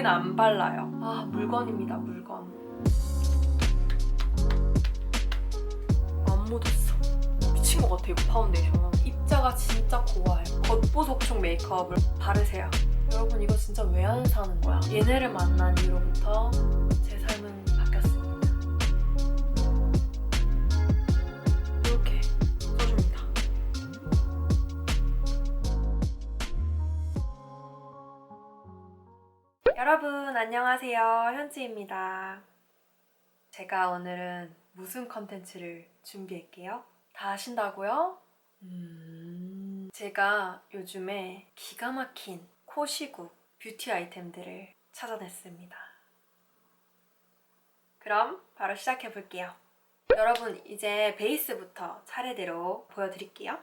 여긴 안 발라요. 아 물건입니다 물건. 안 묻었어. 미친 것 같아 이거 파운데이션. 입자가 진짜 고와요. 겉보속촉 메이크업을 바르세요. 여러분 이거 진짜 왜 안 사는 거야? 얘네를 만난 이후로부터 제 삶은 여러분 안녕하세요 현지입니다. 제가 오늘은 무슨 컨텐츠를 준비할게요? 다 아신다고요? 음... 제가 요즘에 기가 막힌 코시국 뷰티 아이템들을 찾아냈습니다. 그럼 바로 시작해 볼게요. 여러분 이제 베이스부터 차례대로 보여드릴게요.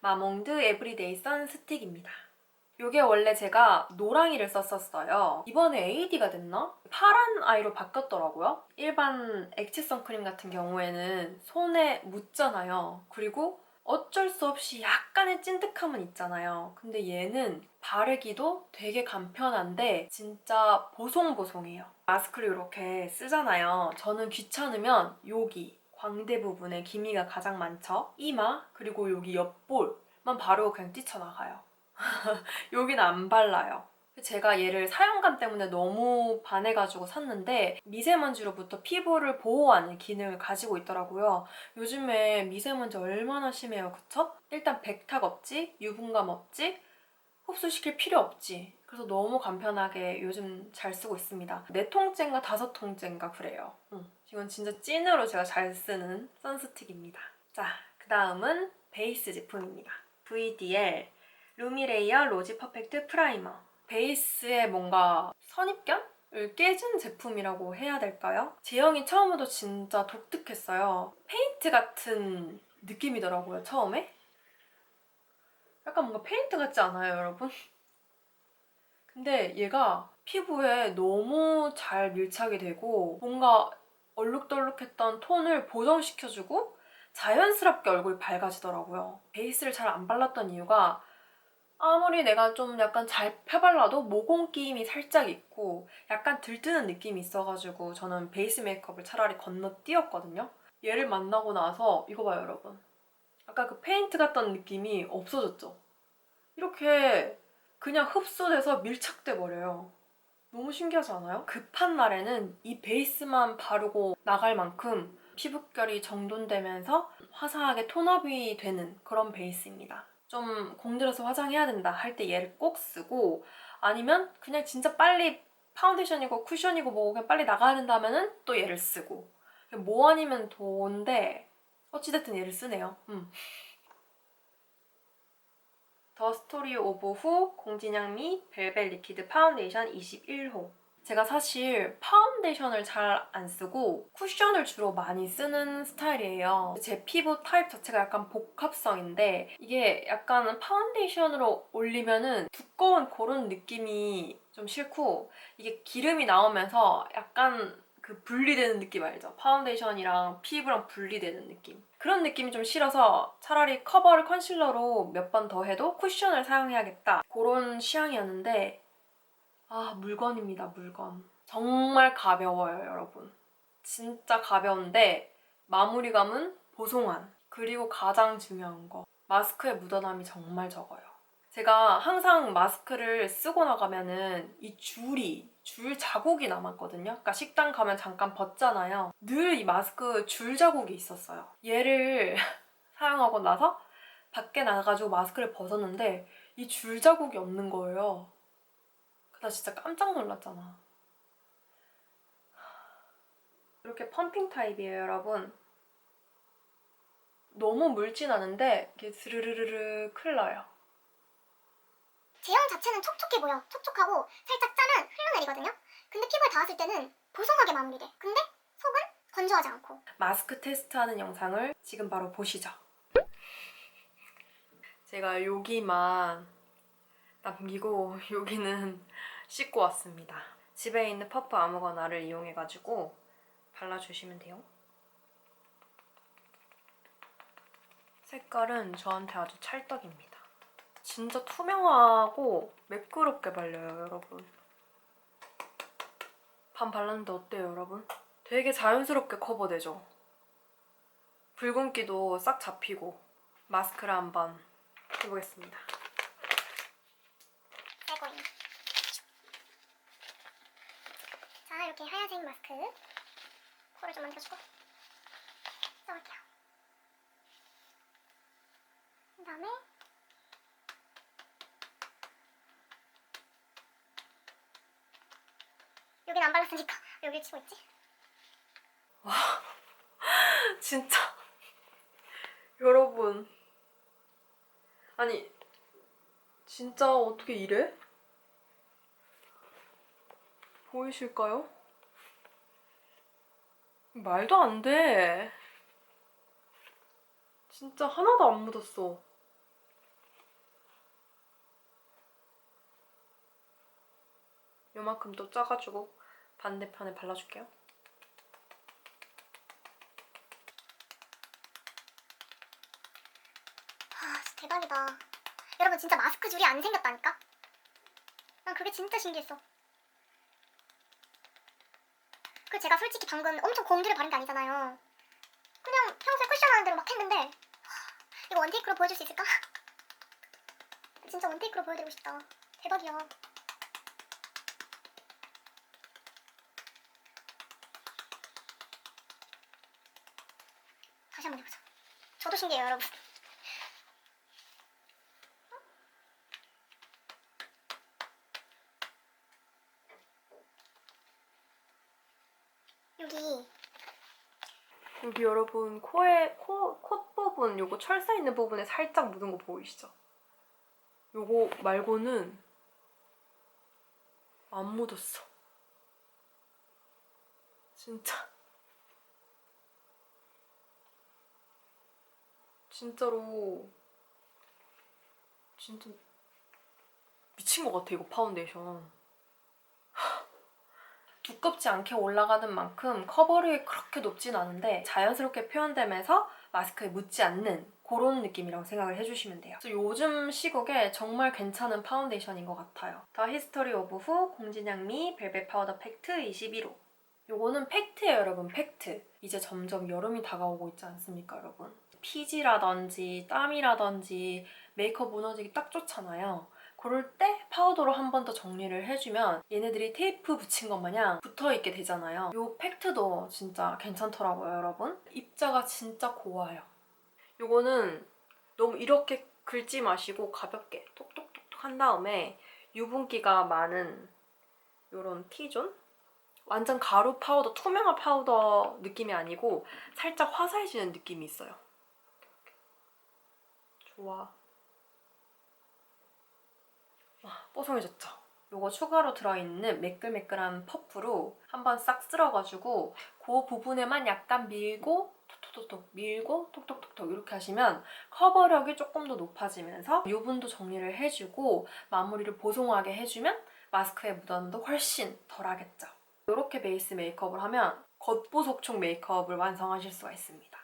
마몽드 에브리데이 선 스틱입니다. 이게 원래 제가 노랑이를 썼었어요. 이번에 AD가 됐나? 파란 아이로 바뀌었더라고요. 일반 액체 선크림 같은 경우에는 손에 묻잖아요. 그리고 어쩔 수 없이 약간의 찐득함은 있잖아요. 근데 얘는 바르기도 되게 간편한데 진짜 보송보송해요. 마스크를 이렇게 쓰잖아요. 저는 귀찮으면 여기 광대 부분에 기미가 가장 많죠. 이마 그리고 여기 옆볼만 바르고 그냥 뛰쳐나가요. 여기는 안 발라요. 제가 얘를 사용감 때문에 너무 반해가지고 샀는데 미세먼지로부터 피부를 보호하는 기능을 가지고 있더라고요. 요즘에 미세먼지 얼마나 심해요, 그쵸? 일단 백탁 없지, 유분감 없지, 흡수시킬 필요 없지. 그래서 너무 간편하게 요즘 잘 쓰고 있습니다. 네 통째인가 다섯 통째인가 그래요. 응. 이건 진짜 찐으로 제가 잘 쓰는 선스틱입니다. 자, 그 다음은 베이스 제품입니다. VDL 루미레이어 로지 퍼펙트 프라이머. 베이스에 뭔가 선입견 을 깨진 제품이라고 해야 될까요? 제형이 처음부터 진짜 독특했어요. 페인트 같은 느낌이더라고요, 처음에. 약간 뭔가 페인트 같지 않아요, 여러분? 근데 얘가 피부에 너무 잘 밀착이 되고 뭔가 얼룩덜룩했던 톤을 보정시켜주고 자연스럽게 얼굴이 밝아지더라고요. 베이스를 잘 안 발랐던 이유가 아무리 내가 좀 약간 잘 펴발라도 모공 끼임이 살짝 있고 약간 들뜨는 느낌이 있어가지고 저는 베이스 메이크업을 차라리 건너뛰었거든요. 얘를 만나고 나서 이거 봐요 여러분. 아까 그 페인트 같던 느낌이 없어졌죠? 이렇게 그냥 흡수돼서 밀착돼 버려요. 너무 신기하지 않아요? 급한 날에는 이 베이스만 바르고 나갈 만큼 피부결이 정돈되면서 화사하게 톤업이 되는 그런 베이스입니다. 좀 공들여서 화장해야 된다 할 때 얘를 꼭 쓰고 아니면 그냥 진짜 빨리 파운데이션이고 쿠션이고 뭐 그냥 빨리 나가야 된다면은 또 얘를 쓰고 뭐 아니면 도인데 어찌됐든 얘를 쓰네요. 음. 더 스토리 오브 후 공진양미 벨벳 리퀴드 파운데이션 21호 제가 사실 파운데이션을 잘 안 쓰고 쿠션을 주로 많이 쓰는 스타일이에요. 제 피부 타입 자체가 약간 복합성인데 이게 약간 파운데이션으로 올리면은 두꺼운 그런 느낌이 좀 싫고 이게 기름이 나오면서 약간 그 분리되는 느낌 알죠? 파운데이션이랑 피부랑 분리되는 느낌. 그런 느낌이 좀 싫어서 차라리 커버를 컨실러로 몇 번 더 해도 쿠션을 사용해야겠다. 그런 취향이었는데 아, 물건입니다, 물건. 정말 가벼워요, 여러분. 진짜 가벼운데 마무리감은 보송한. 그리고 가장 중요한 거. 마스크의 묻어남이 정말 적어요. 제가 항상 마스크를 쓰고 나가면은 이 줄이, 줄 자국이 남았거든요. 그러니까 식당 가면 잠깐 벗잖아요. 늘 이 마스크 줄 자국이 있었어요. 얘를 사용하고 나서 밖에 나가가지고 마스크를 벗었는데 이 줄 자국이 없는 거예요. 나 진짜 깜짝 놀랐잖아. 이렇게 펌핑 타입이에요, 여러분. 너무 묽진 않은데 이게 스르르르르 흘러요. 제형 자체는 촉촉해 보여. 촉촉하고 살짝 짜면 흘러내리거든요. 근데 피부에 닿았을 때는 보송하게 마무리돼. 근데 속은 건조하지 않고. 마스크 테스트하는 영상을 지금 바로 보시죠. 제가 여기만 남기고 여기는 씻고 왔습니다. 집에 있는 퍼프 아무거나를 이용해가지고 발라주시면 돼요. 색깔은 저한테 아주 찰떡입니다. 진짜 투명하고 매끄럽게 발려요, 여러분. 반 발랐는데 어때요, 여러분? 되게 자연스럽게 커버되죠? 붉은기도 싹 잡히고 마스크를 한번 해보겠습니다. 새거인. 자, 이렇게 하얀색 마스크. 코를 좀 만들어주고. 써볼게요. 그 다음에. 여긴 안 발랐으니까 여기 치고 있지? 진짜 여러분 아니 진짜 어떻게 이래? 보이실까요? 말도 안 돼. 진짜 하나도 안 묻었어. 요만큼 또 짜가지고 반대편에 발라줄게요. 아, 진짜 대박이다. 여러분 진짜 마스크 줄이 안 생겼다니까? 난 그게 진짜 신기했어. 그 제가 솔직히 방금 엄청 공들여 바른 게 아니잖아요. 그냥 평소에 쿠션하는 대로 막 했는데 하, 이거 원테이크로 보여줄 수 있을까? 진짜 원테이크로 보여드리고 싶다. 대박이야. 다시 한번 해보자. 저도 신기해요, 여러분. 여기 여기 여러분 코에 코, 콧 부분 요거 철사 있는 부분에 살짝 묻은 거 보이시죠? 요거 말고는 안 묻었어. 진짜. 진짜로 진짜 미친 것 같아 이거 파운데이션. 두껍지 않게 올라가는 만큼 커버력이 그렇게 높진 않은데 자연스럽게 표현되면서 마스크에 묻지 않는 그런 느낌이라고 생각을 해주시면 돼요. 그래서 요즘 시국에 정말 괜찮은 파운데이션인 것 같아요. 더 히스토리 오브 후 공진양미 벨벳 파우더 팩트 21호. 요거는 팩트예요, 여러분. 팩트. 이제 점점 여름이 다가오고 있지 않습니까, 여러분? 피지라든지 땀이라든지 메이크업 무너지기 딱 좋잖아요. 그럴 때 파우더로 한 번 더 정리를 해주면 얘네들이 테이프 붙인 것 마냥 붙어있게 되잖아요. 이 팩트도 진짜 괜찮더라고요, 여러분. 입자가 진짜 고와요. 요거는 너무 이렇게 긁지 마시고 가볍게 톡톡톡톡 한 다음에 유분기가 많은 요런 T존? 완전 가루 파우더, 투명한 파우더 느낌이 아니고 살짝 화사해지는 느낌이 있어요. 좋아. 와, 뽀송해졌죠? 요거 추가로 들어있는 매끌매끌한 퍼프로 한번 싹 쓸어가지고 그 부분에만 약간 밀고 톡톡톡톡 밀고 톡톡톡톡 이렇게 하시면 커버력이 조금 더 높아지면서 유분도 정리를 해주고 마무리를 보송하게 해주면 마스크의 무덤도 훨씬 덜하겠죠. 이렇게 베이스 메이크업을 하면 겉보속촉 메이크업을 완성하실 수가 있습니다.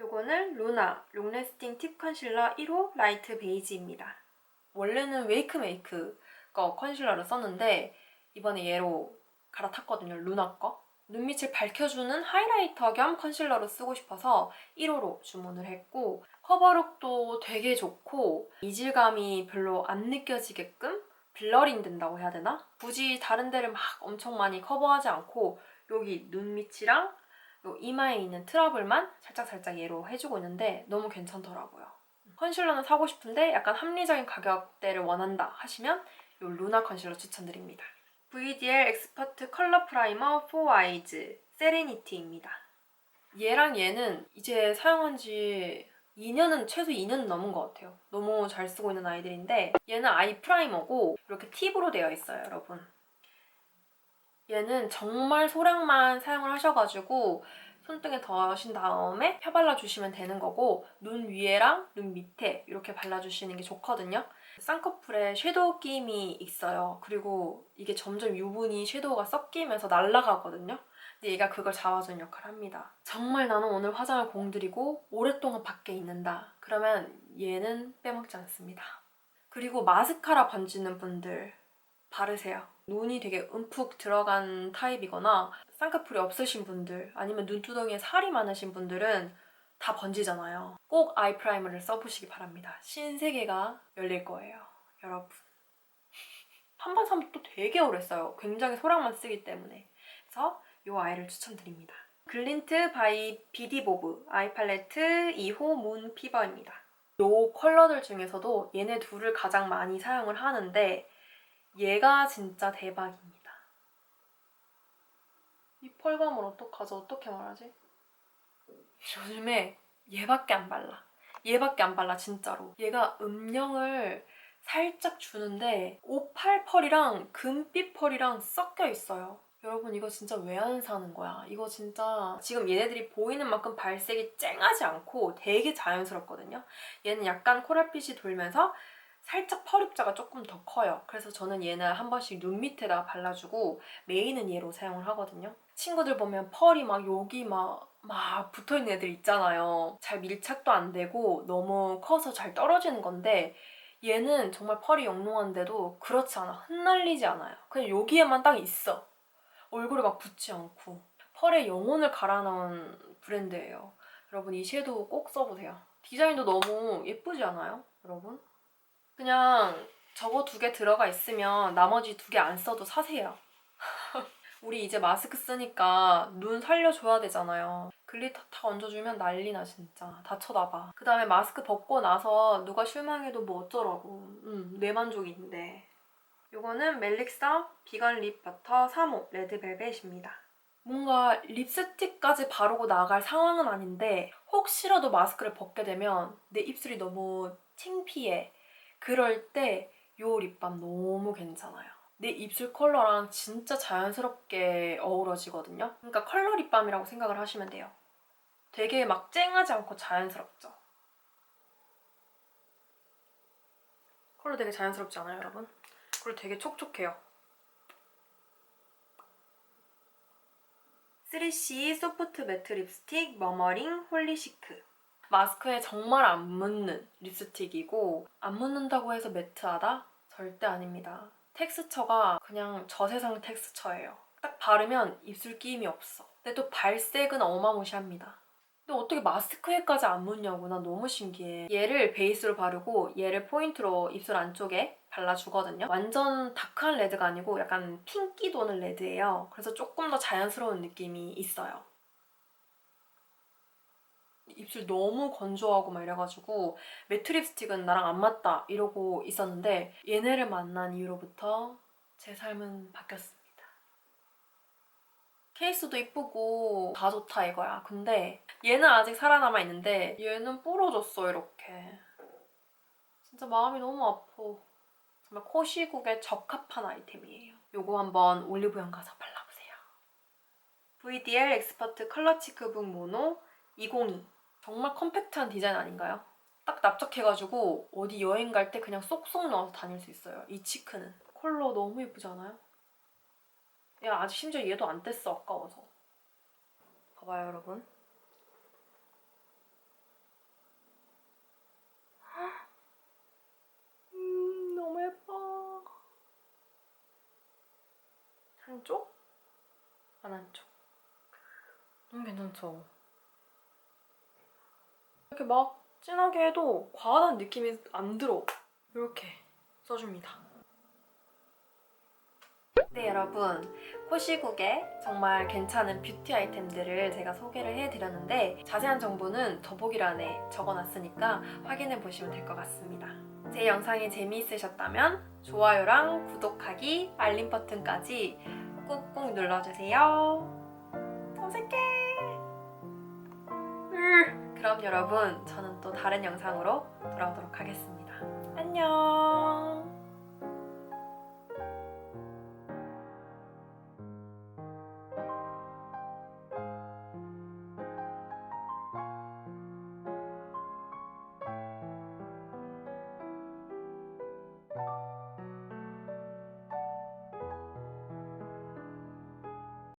요거는 루나 롱래스팅 팁 컨실러 1호 라이트 베이지입니다. 원래는 웨이크 메이크 거 컨실러를 썼는데 이번에 얘로 갈아탔거든요. 루나 거. 눈 밑을 밝혀주는 하이라이터 겸 컨실러로 쓰고 싶어서 1호로 주문을 했고 커버력도 되게 좋고 이질감이 별로 안 느껴지게끔 블러링 된다고 해야 되나? 굳이 다른 데를 막 엄청 많이 커버하지 않고 여기 눈 밑이랑 요 이마에 있는 트러블만 살짝살짝 얘로 해주고 있는데 너무 괜찮더라고요. 컨실러는 사고 싶은데 약간 합리적인 가격대를 원한다 하시면 요 루나 컨실러 추천드립니다. VDL 엑스퍼트 컬러 프라이머 4아이즈 세레니티입니다. 얘랑 얘는 이제 사용한 지 2년은 최소 2년 넘은 것 같아요. 너무 잘 쓰고 있는 아이들인데 얘는 아이 프라이머고 이렇게 팁으로 되어 있어요, 여러분. 얘는 정말 소량만 사용을 하셔가지고 손등에 더신 다음에 펴 발라주시면 되는 거고 눈 위에랑 눈 밑에 이렇게 발라주시는 게 좋거든요. 쌍꺼풀에 섀도우 끼임이 있어요. 그리고 이게 점점 유분이 섀도우가 섞이면서 날아가거든요. 근데 얘가 그걸 잡아주는 역할을 합니다. 정말 나는 오늘 화장을 공들이고 오랫동안 밖에 있는다. 그러면 얘는 빼먹지 않습니다. 그리고 마스카라 번지는 분들 바르세요. 눈이 되게 움푹 들어간 타입이거나 쌍꺼풀이 없으신 분들 아니면 눈두덩이에 살이 많으신 분들은 다 번지잖아요. 꼭 아이 프라이머를 써보시기 바랍니다. 신세계가 열릴 거예요. 여러분. 한 번 사면 또 되게 오래 써요. 굉장히 소량만 쓰기 때문에. 그래서 이 아이를 추천드립니다. 글린트 바이 비디보브 아이 팔레트 2호 문 피버입니다. 이 컬러들 중에서도 얘네 둘을 가장 많이 사용을 하는데 얘가 진짜 대박입니다. 이 펄감을 어떡하죠? 어떻게 말하지? 요즘에 얘밖에 안 발라. 얘밖에 안 발라 진짜로. 얘가 음영을 살짝 주는데 오팔 펄이랑 금빛 펄이랑 섞여 있어요. 여러분 이거 진짜 왜 안 사는 거야? 이거 진짜 지금 얘네들이 보이는 만큼 발색이 쨍하지 않고 되게 자연스럽거든요. 얘는 약간 코랄빛이 돌면서 살짝 펄 입자가 조금 더 커요. 그래서 저는 얘는 한 번씩 눈 밑에다가 발라주고 메인은 얘로 사용을 하거든요. 친구들 보면 펄이 막 여기 막, 막 붙어있는 애들 있잖아요. 잘 밀착도 안 되고 너무 커서 잘 떨어지는 건데 얘는 정말 펄이 영롱한데도 그렇지 않아. 흩날리지 않아요. 그냥 여기에만 딱 있어. 얼굴에 막 붙지 않고. 펄의 영혼을 갈아 넣은 브랜드예요. 여러분 이 섀도우 꼭 써보세요. 디자인도 너무 예쁘지 않아요? 여러분? 그냥 저거 두 개 들어가 있으면 나머지 두 개 안 써도 사세요. 우리 이제 마스크 쓰니까 눈 살려줘야 되잖아요. 글리터 다 얹어주면 난리 나 진짜. 다 쳐다봐. 그 다음에 마스크 벗고 나서 누가 실망해도 뭐 어쩌라고. 음, 내 만족인데. 요거는 멜릭사 비건 립 버터 3호 레드벨벳입니다. 뭔가 립스틱까지 바르고 나갈 상황은 아닌데 혹시라도 마스크를 벗게 되면 내 입술이 너무 창피해. 그럴 때 요 립밤 너무 괜찮아요. 내 입술 컬러랑 진짜 자연스럽게 어우러지거든요. 그러니까 컬러 립밤이라고 생각을 하시면 돼요. 되게 막 쨍하지 않고 자연스럽죠. 컬러 되게 자연스럽지 않아요, 여러분? 그리고 되게 촉촉해요. 3C 소프트 매트 립스틱 머머링 홀리시크 마스크에 정말 안 묻는 립스틱이고 안 묻는다고 해서 매트하다? 절대 아닙니다. 텍스처가 그냥 저세상 텍스처예요. 딱 바르면 입술 끼임이 없어. 근데 또 발색은 어마무시합니다. 근데 어떻게 마스크에까지 안 묻냐고 난 너무 신기해. 얘를 베이스로 바르고 얘를 포인트로 입술 안쪽에 발라주거든요. 완전 다크한 레드가 아니고 약간 핑기 도는 레드예요. 그래서 조금 더 자연스러운 느낌이 있어요. 입술 너무 건조하고 막 이래가지고 매트 립스틱은 나랑 안 맞다 이러고 있었는데 얘네를 만난 이후로부터 제 삶은 바뀌었습니다. 케이스도 이쁘고 다 좋다 이거야. 근데 얘는 아직 살아남아 있는데 얘는 부러졌어 이렇게. 진짜 마음이 너무 아파. 정말 코시국에 적합한 아이템이에요. 요거 한번 올리브영 가서 발라보세요. VDL 엑스퍼트 컬러 치크북 모노 202. 정말 컴팩트한 디자인 아닌가요? 딱 납작해가지고 어디 여행 갈 때 그냥 쏙쏙 넣어서 다닐 수 있어요. 이 치크는. 컬러 너무 예쁘지 않아요? 야 아직 심지어 얘도 안 뗐어 아까워서. 봐봐요 여러분. 음 너무 예뻐. 한쪽? 안 한쪽. 너무 괜찮죠? 이렇게 막 진하게 해도 과한 느낌이 안 들어. 이렇게 써줍니다. 네 여러분 코시국에 정말 괜찮은 뷰티 아이템들을 제가 소개를 해드렸는데 자세한 정보는 더보기란에 적어놨으니까 확인해 보시면 될 것 같습니다. 제 영상이 재미있으셨다면 좋아요랑 구독하기, 알림 버튼까지 꾹꾹 눌러주세요. 어색해. 으. 그럼 여러분 저는 또 다른 영상으로 돌아오도록 하겠습니다. 안녕.